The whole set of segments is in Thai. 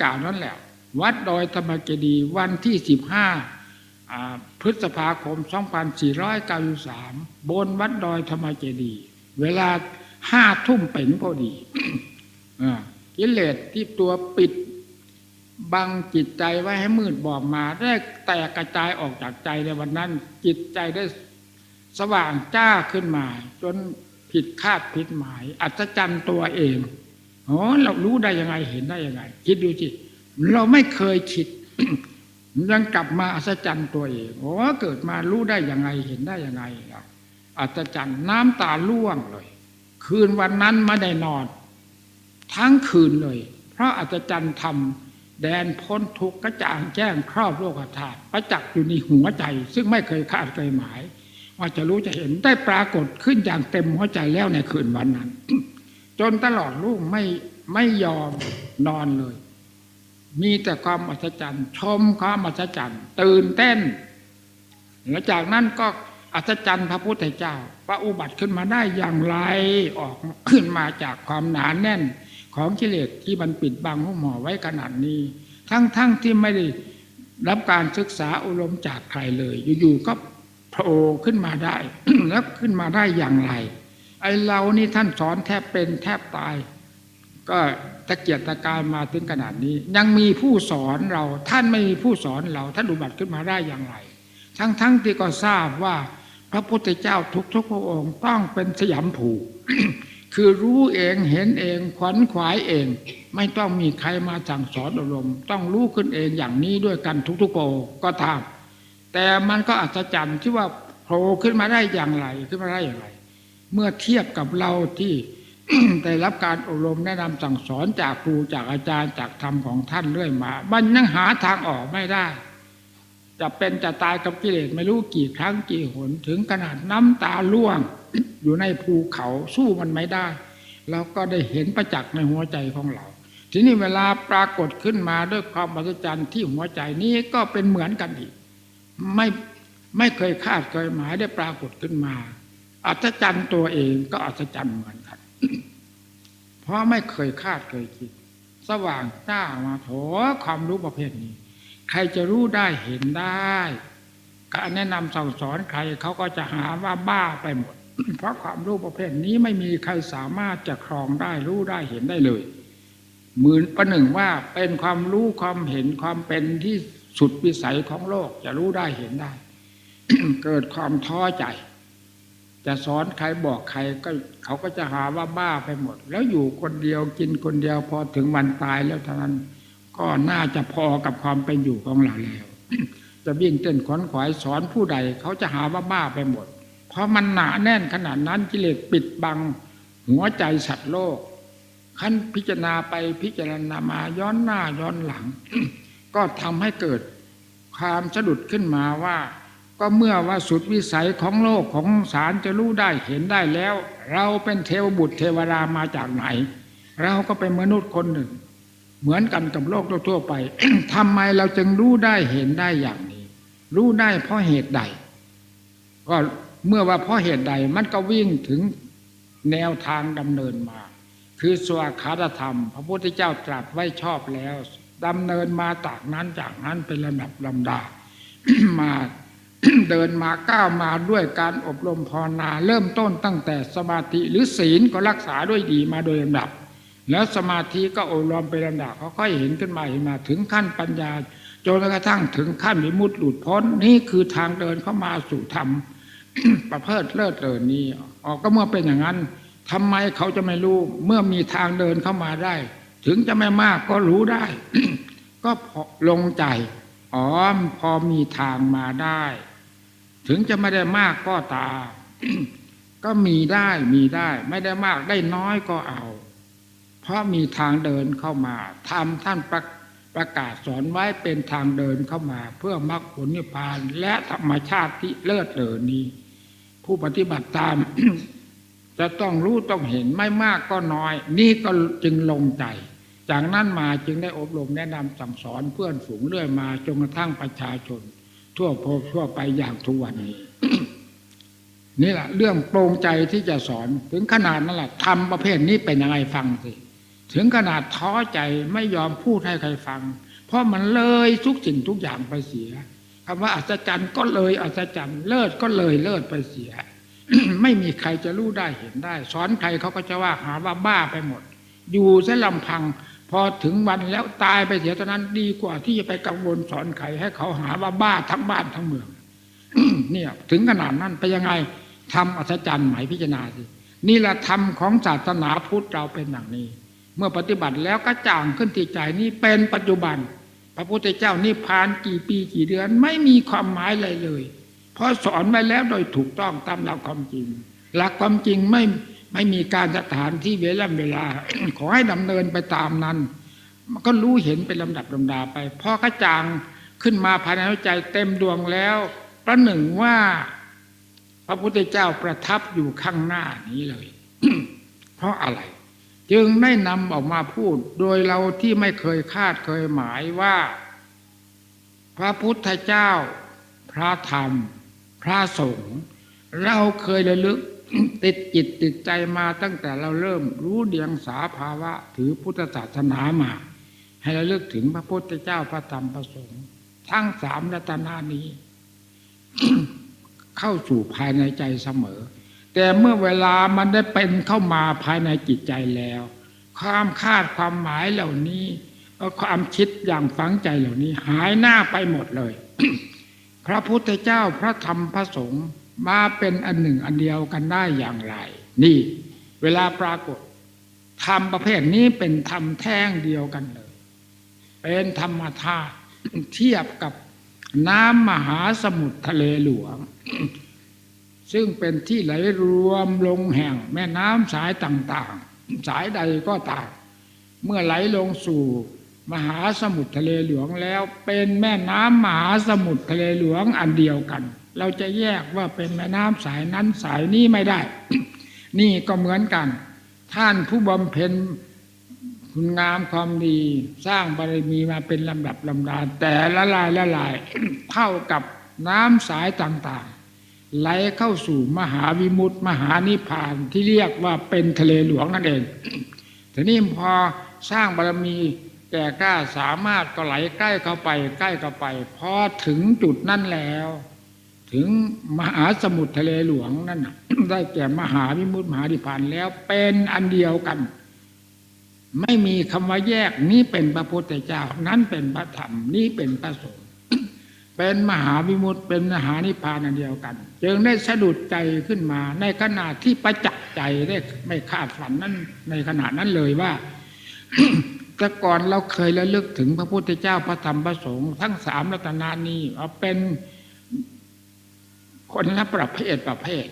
กล่าวนั่นแหละ วัดดอยธรรมเจดีวันที่สิบห้าพฤษภาคม 2493 บนวัดดอยธรรมเจดี เวลาห้าทุ่มเป็นพอดีกิเลสที่ตัวปิดบังจิตใจไว้ให้มืดบอดมา ได้แตกกระจายออกจากใจในวันนั้น จิตใจได้สว่างจ้าขึ้นมา จนผิดคาดผิดหมาย อัศจรรย์ตัวเอง อ๋อเรารู้ได้ยังไงเห็นได้ยังไง คิดดูสิเราไม่เคยคิดยังกลับมาอัศจรรย์ตัวเองโอ้เกิดมารู้ได้ยังไงเห็นได้ยังไงครับอัศจรรย์น้ำตาล่วงเลย คืนวันนั้นไม่ได้นอน ทั้งคืนเลย เพราะอัศจรรย์ทำแดนพ้นทุกข์กระจ่างแจ้งครอบโลกธาตุประจักษ์อยู่ในหัวใจ ซึ่งไม่เคยคาดเคยหมาย ว่าจะรู้จะเห็นได้ปรากฏขึ้นอย่างเต็มหัวใจแล้วในคืนวันนั้น จนตลอดลูกไม่ไม่ยอมนอนเลย มีแต่ความอัศจรรย์ ชมความอัศจรรย์ตื่นเต้นหลังจากนั้นก็อัศจรรย์พระพุทธเจ้าพระอุบัติขึ้นมาได้อย่างไรออกขึ้นมาจากความหนานแน่นของกิเลสที่มันปิดบังหัวหมอไว้ขนาดนี้ ทั้งๆทที่ไม่ได้รับการศึกษาอุรมจากใครเลย อยู่ๆก็โผล่ขึ้นมาได้ แล้วขึ้นมาได้อย่างไร ไอเรานี่ท่านสอนแทบเป็นแทบตาย ก็ตะเกียกตะกายมาถึงขนาดนี้ ยังมีผู้สอนเรา ท่านไม่มีผู้สอนเราท่านอุบัติขึ้นมาได้อย่างไร ทั้งๆทที่ก็ทราบว่า พระพุทธเจ้าทุกๆพระองค์ต้องเป็นสยามผูคือรู้เองเห็นเองขวัญขวายเอง ไม่ต้องมีใครมาสั่งสอนอารมณ์ต้องรู้ขึ้นเองอย่างนี้ด้วยกันทุกๆโกก็ตามแต่มันก็อัศจรรย์ที่ว่าโผล่ขึ้นมาได้อย่างไรขึ้นมาได้อย่างไร เมื่อเทียบกับเราที่ได้รับการอบรมแนะนำสั่งสอนจากครูจากอาจารย์จากธรรมของท่านเรื่อยมา มันยังหาทางออกไม่ได้ จะเป็นจะตายกับกิเลสไม่รู้กี่ครั้งกี่หน ถึงขนาดน้ำตาล่วง อยู่ในภูเขาสู้มันไม่ได้เราก็ได้เห็นประจักษ์ในหัวใจของเรา ทีนี้เวลาปรากฏขึ้นมาด้วยความมหัศจรรย์ที่หัวใจนี้ก็เป็นเหมือนกันอีก ไม่ไม่เคยคาดเคยหมายได้ปรากฏขึ้นมา อัศจรรย์ตัวเองก็อัศจรรย์เหมือนกัน เพราะไม่เคยคาดเคยคิด สว่างจ้ามาโถความรู้ประเภทนี้ ใครจะรู้ได้เห็นได้การแนะนำสั่งสอนใครเขาก็จะหาว่าบ้าไปหมด เพราะความรู้ประเภทนี้ไม่มีใครสามารถจะครองได้รู้ได้เห็นได้เลยเหมือนประหนึ่งว่าเป็นความรู้ความเห็นความเป็นที่สุดวิสัยของโลกจะรู้ได้เห็นได้ เกิดความท้อใจ จะสอนใครบอกใครก็เขาก็จะหาว่าบ้าไปหมด แล้วอยู่คนเดียวกินคนเดียวพอถึงวันตายแล้วเท่านั้น ก็น่าจะพอกับความเป็นอยู่ของเราแล้วจะวิ่งเต้นขวนขวายสอนผู้ใด เขาจะหาว่าบ้าไปหมด เพราะมันหนาแน่นขนาดนั้นกิเลสปิดบัง หัวใจสัตว์โลกขั้นพิจารณาไปพิจารณามาย้อนหน้าย้อนหลัง ก็ทำให้เกิดความสะดุดขึ้นมาว่า ก็เมื่อว่าสุดวิสัยของโลกของสารจะรู้ได้เห็นได้แล้ว เราเป็นเทวบุตรเทวดามาจากไหน เราก็เป็นมนุษย์คนหนึ่ง เหมือนกันกับโลกทั่วไปทำไมเราจึงรู้ได้เห็นได้อย่างนี้ รู้ได้เพราะเหตุใด ก็เมื่อว่าเพราะเหตุใดมันก็วิ่งถึงแนวทางดำเนินมา คือสวาคาตธรรม พระพุทธเจ้าตรัสไว้ชอบแล้วดำเนินมาจากนั้นจากนั้นเป็นลำดับลำดามา เดินมาก้าวมาด้วยการอบรมภาวนา เริ่มต้นตั้งแต่สมาธิหรือศีลก็รักษาด้วยดีมาโดยลำดับ แล้วสมาธิก็อบรมไปลำดับเขาค่อยเห็นขึ้นมาเห็นมาถึงขั้นปัญญาจนกระทั่งถึงขั้นวิมุตติหลุดพ้นนี่คือทางเดินเข้ามาสู่ธรรมประเพิดเลิศเลินนี้ออกก็เมื่อเป็นอย่างนั้นทำไมเขาจะไม่รู้เมื่อมีทางเดินเข้ามาได้ ถึงจะไม่มากก็รู้ได้ ก็ลงใจอ๋อพอมีทางมาได้ ถึงจะไม่ได้มากก็ตา ก็มีได้มีได้ ไม่ได้มากได้น้อยก็เอา เพราะมีทางเดินเข้ามาทำท่านประประกาศสอนไว้เป็นทางเดินเข้ามา เพื่อมรรคผลนิพพานและธรรมชาติที่เลิศเลอนี้ ผู้ปฏิบัติตาม จะต้องรู้ต้องเห็นไม่มากก็น้อย นี่ก็จึงลงใจ จากนั้นมาจึงได้อบรมแนะนำสั่งสอนเพื่อนฝูงเรื่อยมาจนกระทั่งประชาชน ทั่วโพทั่วไปอย่างทุกวันนี้นี่แหละเรื่องโปร่งใจที่จะสอนถึงขนาดนั้นแหละทำประเภทนี้เป็นยังไงฟังสิถึงขนาดท้อใจไม่ยอมพูดให้ใครฟัง เพราะมันเลยทุกสิ่งทุกอย่างไปเสียคำว่าอัศจรรย์ก็เลยอัศจรรย์เลิศก็เลยเลิศไปเสีย ไม่มีใครจะรู้ได้เห็นได้ สอนใครเขาก็จะว่าหาว่าบ้าไปหมด อยู่เส้ลำพัง พอถึงวันแล้วตายไปเสียเท่านั้นดีกว่าที่จะไปกังวลสอนใครให้เขาหาว่าบ้าทั้งบ้านทั้งเมืองเนี่ยถึงขนาดนั้นไปยังไงทำอัศจรรย์หมายพิจารณาสินี่แหละธรรมของศาสนาพุทธเราเป็นอย่างนี้ เมื่อปฏิบัติแล้วก็จ่างขึ้นที่ใจนี่เป็นปัจจุบัน พระพุทธเจ้านิพพานกี่ปีกี่เดือนไม่มีความหมายอะไรเลย เพราะสอนไว้แล้วโดยถูกต้องตามหลักความจริง หลักความจริงไม่ ไม่มีการสถานที่เวลาเวลา ขอให้ดำเนินไปตามนั้น มันก็รู้เห็นเป็นลำดับลำดาไปพอกระจ่างขึ้นมาภายในหัวใจเต็มดวงแล้วประหนึ่งว่า พระพุทธเจ้าประทับอยู่ข้างหน้านี้เลย เพราะอะไร จึงได้นำออกมาพูด โดยเราที่ไม่เคยคาดเคยหมายว่า พระพุทธเจ้า พระธรรม พระสงฆ์เราเคยระลึก ติดจิตติดใจมาตั้งแต่เราเริ่มรู้เดียงสาภาวะ ถือพุทธศาสนามา ให้เระลึกถึงพระพุทธเจ้าพระธรรมพระสงฆ์ทั้งสามรัตนานี้ เข้าสู่ภายในใจเสมอ แต่เมื่อเวลามันได้เป็นเข้ามาภายในจิตใจแล้ว ความคาดความหมายเหล่านี้ความคิดอย่างฝังใจเหล่านี้ หายหน้าไปหมดเลย พระพุทธเจ้าพระธรรมพระสงฆ์ มาเป็นอันหนึ่งอันเดียวกันได้อย่างไร นี่ เวลาปรากฏธรรมประเภทนี้เป็นธรรมแท่งเดียวกันเลย เป็นธรรมธาตุเทียบกับน้ำมหาสมุทรทะเลหลวง ซึ่งเป็นที่ไหลรวมลงแห่ง แม่น้ำสายต่างๆ สายใดก็ตามเมื่อไหลลงสู่ มหาสมุทรทะเลหลวงแล้ว เป็นแม่น้ำมหาสมุทรทะเลหลวงอันเดียวกัน เราจะแยกว่าเป็นแม่น้ำสายนั้นสายนี้ไม่ได้ นี่ก็เหมือนกัน ท่านผู้บำเพ็ญคุณงามความดีสร้างบารมีมาเป็นลำดับลำดาแต่ละลายละลายเท่ากับน้ำสายต่างๆ ไหลเข้าสู่มหาวิมุตติ มหานิพพานที่เรียกว่าเป็นทะเลหลวงนั่นเองทีนี้พอสร้างบารมี แก่กล้าสามารถก็ไหลใกล้เข้าไป ใกล้เข้าไปพอถึงจุดนั้นแล้ว ถึงมหาสมุทรทะเลหลวงนั่นได้แก่มหาวิมุตติมหานิพานแล้วเป็นอันเดียวกัน ไม่มีคำว่าแยกนี้เป็นพระพุทธเจ้า นั้นเป็นพระธรรมนี้เป็นพระสงฆ์เป็นมหาวิมุตติเป็นมหานิพพานอันเดียวกัน จึงได้สะดุดใจขึ้นมาในขณะที่ประจักษ์ใจได้ไม่คาดฝันนั้นในขณะนั้นเลยว่า แต่ก่อนเราเคยระลึกถึงพระพุทธเจ้าพระธรรมพระสงฆ์ทั้งสามรัตนานี้เอาเป็นคนละประเภทประเภท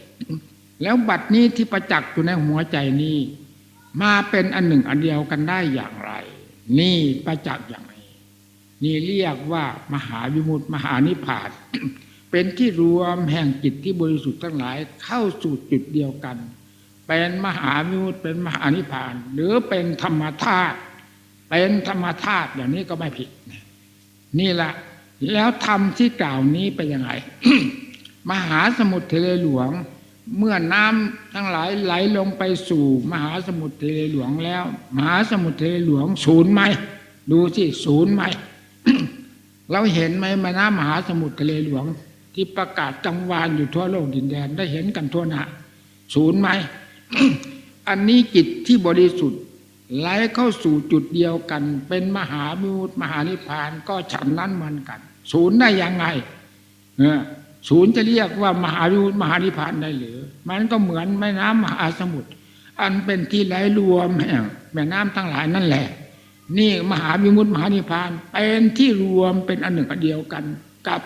แล้วบัดนี้ที่ประจักษ์อยู่ในหัวใจนี้ มาเป็นอันหนึ่งอันเดียวกันได้อย่างไร นี่ประจักษ์อย่างไรนี่เรียกว่ามหาวิมุตติมหานิพพาน เป็นที่รวมแห่งจิตที่บริสุทธิ์ทั้งหลายเข้าสู่จุดเดียวกัน เป็นมหาวิมุตติเป็นมหานิพพาน หรือเป็นธรรมธาตุ เป็นธรรมธาตุอย่างนี้ก็ไม่ผิด นี่แหละแล้วธรรมที่กล่าวนี้เป็นยังไง มหาสมุทรทะเลหลวง เมื่อน้ำทั้งหลายไหลลงไปสู่ มหาสมุทรทะเลหลวงแล้ว มหาสมุทรทะเลหลวงศูนย์ไหมดูสิศูนย์ไหมเราเห็นไหมม่น้ำมหาสมุทรทะเลหลวง ที่ประกาศจังวานอยู่ทั่วโลกดินแดนได้เห็นกันทั่วหน้าศูนย์ไหมอันนี้จิตที่บริสุทธิ์ ไหลเข้าสู่จุดเดียวกัน เป็นมหามิมุตมหานิพพานก็ฉันนั้นเหมือนกัน ศูนย์ได้ยังไงเออศูนย์จะเรียกว่ามหาวิมุตมหานิพพานได้หรือ มันก็เหมือนแม่น้ำมหาสมุทรอันเป็นที่ไหลรวมแม่น้ำทั้งหลายนั่นแหละ นี่มหาวิมุตมหานิพพานเป็นที่รวมเป็นอันหนึ่งอันเดียวกันกับ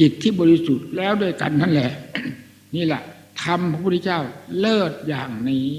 จิตที่บริสุทธิ์แล้วด้วยกันนั่นแหละ นี่แหละทำพระพุทธเจ้าเลิศอย่างนี้